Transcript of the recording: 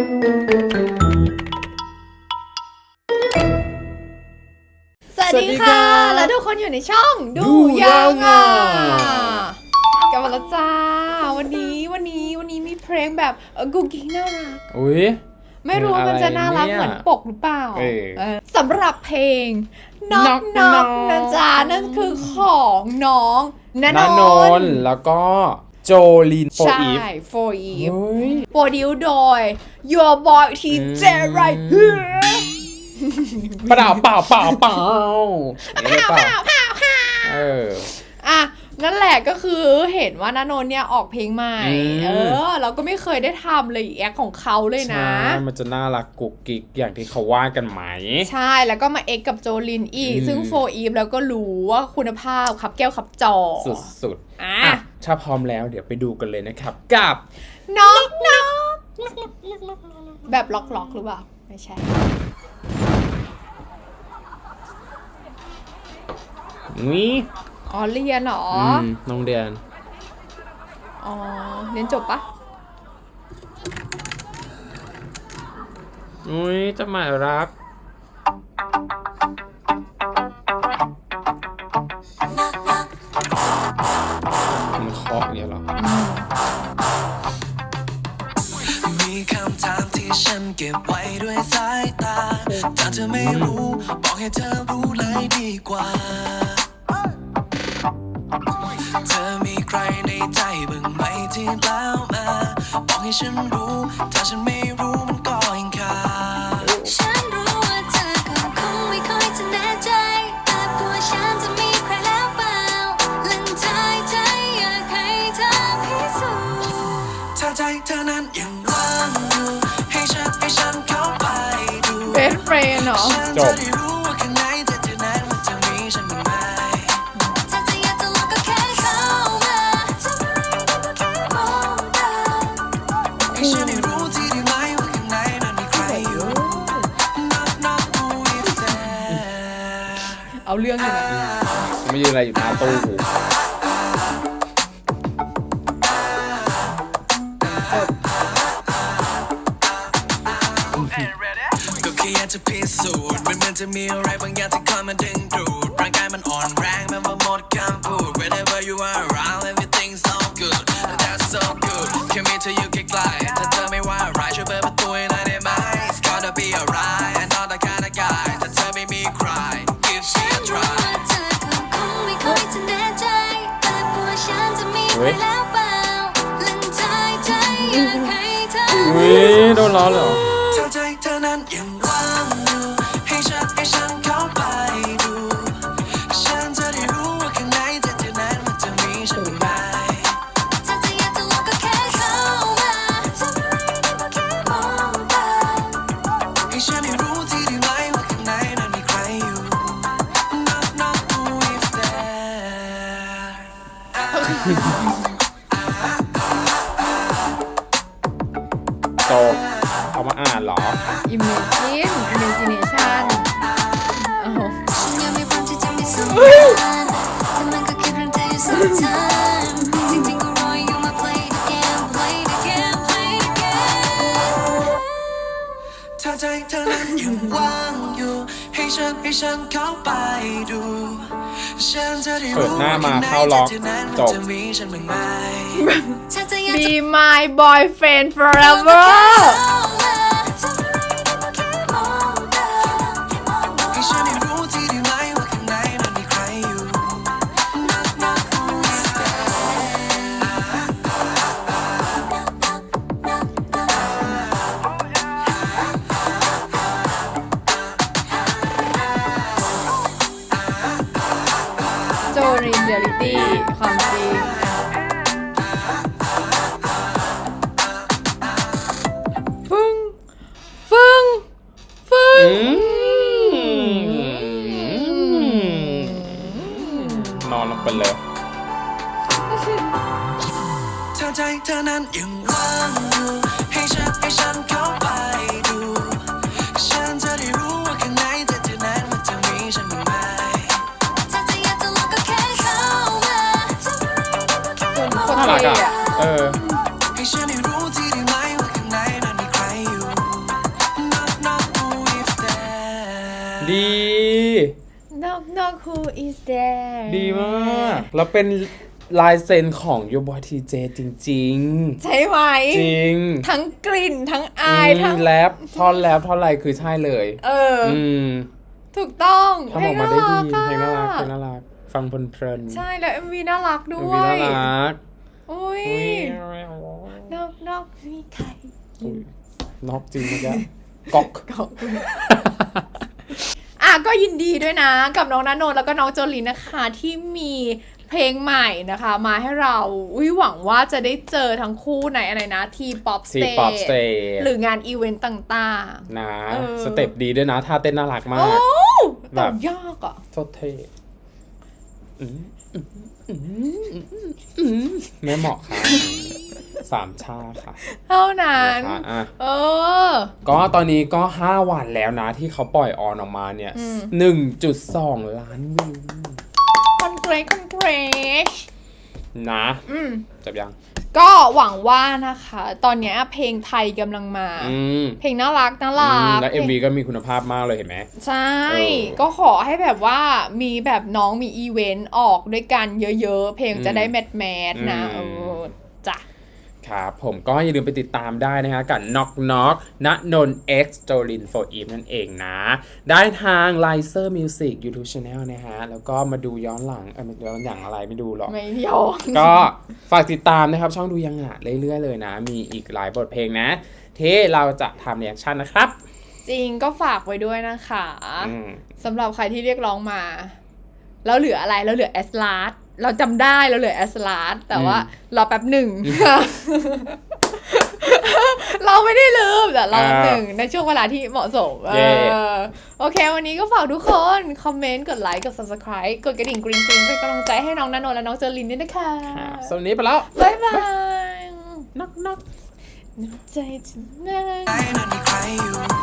สวัสดีสวัสดีครัค่ะบแล้วทุกคนอยู่ในช่อง ดูดูยัยังงอะอะกลับมาแล้วจ้า วันนี้วันนี้วันนี้มีเพลงแบบเอ่อกุ๊กกิ๊กน่ารัก อุ้ย ไม่รู้ว่ามันจะน่ารักเพลงอะไรเนี่ยเหมือนปกหรือเปล่าเออเออสำหรับเพลงน็อก Knock น็อก Knock นะจ๊ะนั่นคือของน้องนนานนนท์แล้วก็ โจลินโฟใช่อีฟ for eve เฮ้ยโปรดิวโดย your boy ทีเจไรเฮ้ยเปล่าเปล่าเปล่าเปล่าอย่างนี้หรือเปล่าเออ อะ นั่นแหละก็คือเห็นว่านานนท์เนี่ยออกเพลงใหม่ อืม เออ เราก็ไม่เคยได้ทำเลยแอคของเขาเลยนะ ใช่มันจะน่ารักกุ๊กกิ๊กอย่างที่เขาว่ากันไหม ใช่แล้วก็มาเอ็กกับโจลินอีก อืม ซึ่งโฟอีฟแล้วก็รู้ว่าคุณภาพขับแก้วขับจอสุดอะๆอะ ถ้าพร้อมแล้วเดี๋ยวไปดูกันเลยนะครับ กับน็อกน็อกแบบล็อกล็อกๆหรือเปล่า ไม่ใช่ นี่อ๋อเรียนเหรอมน้องเดียนอ๋อเรียนจบปะอุ้ยจะหมายรัก เคาะอย่างเงี้ยหรอมีคำถามที่ฉันเก็บไว้ด้วยสายตาถ้าเธอไม่รู้ บอกให้เธอรู้เลยดีกว่า เธอมีใครในใจบ้างไหมที่แล้วมา บอกให้ฉันรู้ ถ้าฉันไม่รู้ Knock knock who is there เอาเรื่องอยู่นะ ไม่ยืนอะไรอยู่หน้าตู้กู จะพิสูจน์มันเหมือนจะมีอะไรบางอย่างที่คอยมาดึงดูดร่างกายมันอ่อนแรงแม้ว่าหมดคำพูด Whenever you are around everything's so good That's so good แค่มีเธออยู่ใกล้ๆถ้าเธอไม่ว่าอะไรช่วยเปิดประตูให้หน่อยได้ไหม It's gonna be alright I'm not that kind of guy ถ้าเธอไม่มีใคร Give me a รู้ try ว่าเธอก็คงไม่ค่อยจะแน่ใจแต่ตัวฉันจะมีใครแล้วเปล่าลันทายใจอยากให้เธออุ้ยโดนล้อเลยเหรอ จริงๆก็รออยู่มา play it again play it again play it again ถ้าใจเธอนั้นยังว่างอยู่ ให้ฉันให้ฉันเข้าไปดูฉันจะได้รู้ เปิดหน้ามา ว่ข้งใน เข้าล็อก เธอนั้น จ มัน บ จะมีฉันบ้างไหม ถ้าจะอยากจะ Be my boyfriend ลองก็ forever ใจเธอนั้นยังว่างอยู่ ให้ฉันให้ฉันเข้าไปดู ฉันจะได้รู้ว่าข้างในเธอเธอนั้นมันจะมีฉันบ้างไหมถ้าจะอยากจะลองก็แค่เข้ามาทอะไรก็แค่มองเออดีนนั้นมีอก who is there ดี who is there ดีมาก แล้วเป็น ลายเซ็นของโยบอยทีเจจริง ใช่ไหมๆ จริงทั้งกลิ่นทั้งอายอืมทั้ง แรปท่อนแรปท่อนอะไรคือใช่เลยเอออ อืมถูกต้องทำออกมาได้ดีเพเพลลงงน่าน่ารัรักกเพลงอะน่ารัก ฟังเพลินๆใช่แล้ว MV น่ารักด้เอ็มววียน่ารักอุ้ยอุ๊ย knock knock มีใครอุ๊ยนอกจริงเมื่อกี้ก๊อกขอบคุณอะก็ยินดีด้วยนะ กับน้องนันนนท์แล้วก็น้องโจลินนะคะ ที่มี เพลงใหม่นะคะ มาให้เราอุ้ยหวังว่าจะได้เจอทั้งคู่ในอะไรนะทีป๊อปสทีเตป๊อปสเตจย์หรืองานอีเวนต์ต่าง นะ เออ สเต็ปดีด้วยนะท่าเต้นน่ารักๆ มาโอ้กแต่แบบยากอะ โคตรเท่อืมอืมอืมอืมไม่เหมาะค่ะ สามชาค่ะเท่านั้น นะคะอะ เออ ก็ตอนนี้ก็ 5 วันแล้วนะที่เขาปล่อยออนออกมาเนี่ย อืม 1.2 ล้านวิว คอนเกรสคอนเกรสนะอืม จับยัง ก็หวังว่านะคะ ตอนเนี้ยเพลงไทยกำลังมา อืมเพลงน่ารักน่าอืรัมกแล้วเพลง MV ก็มีคุณภาพมากเลยเห็นไหม ใช่ เออก็ขอให้แบบว่ามีแบบน้องมีอีเวนต์ออกด้วยกันเยอะๆ เพลงจะได้แมทแมทๆนะอืเอมอจ้ะ ครับผมก็อย่าลืมไปติดตามได้นะฮะกับ Knock Knock ณนน X โจลิน for Eve นั่นเองนะ ได้ทาง l i c e r Music YouTube Channel นะฮะ แล้วก็มาดูย้อนหลัง เออไม่ย้อนหลังอะไรไม่ดูหรอก ไม่ยอมก็ฝากติดตามนะครับ ช่องดูยังอะเรื่อยๆเลยนะ มีอีกหลายบทเพลงนะ ที่เราจะทำเรีแอคชั่นนะครับ จริงก็ฝากไว้ด้วยนะคะอืมสำหรับใครที่เรียกร้องมา แล้วเหลืออะไรแล้วเหลือแอสลาด เราจำได้เราเหลือแอสลาดแต่ว่าอืมรอแป๊บหนึ่ง เราไม่ได้ลืมแต่รอแป๊บหนึ่งในช่วงเวลาที่เหมาะสมเอเย้อโอเค วันนี้ก็ฝากทุกคน คอมเมนต์ กดไลค์ กด subscribe กดกระดิ่งกริ๊งกริ๊งเป็นกำลังใจให้น้องนันนนท์และน้องเจอลินด้วยนะคะครับสวัสดีไปแล้วบ๊ายบายนักนักใจจะนั่ง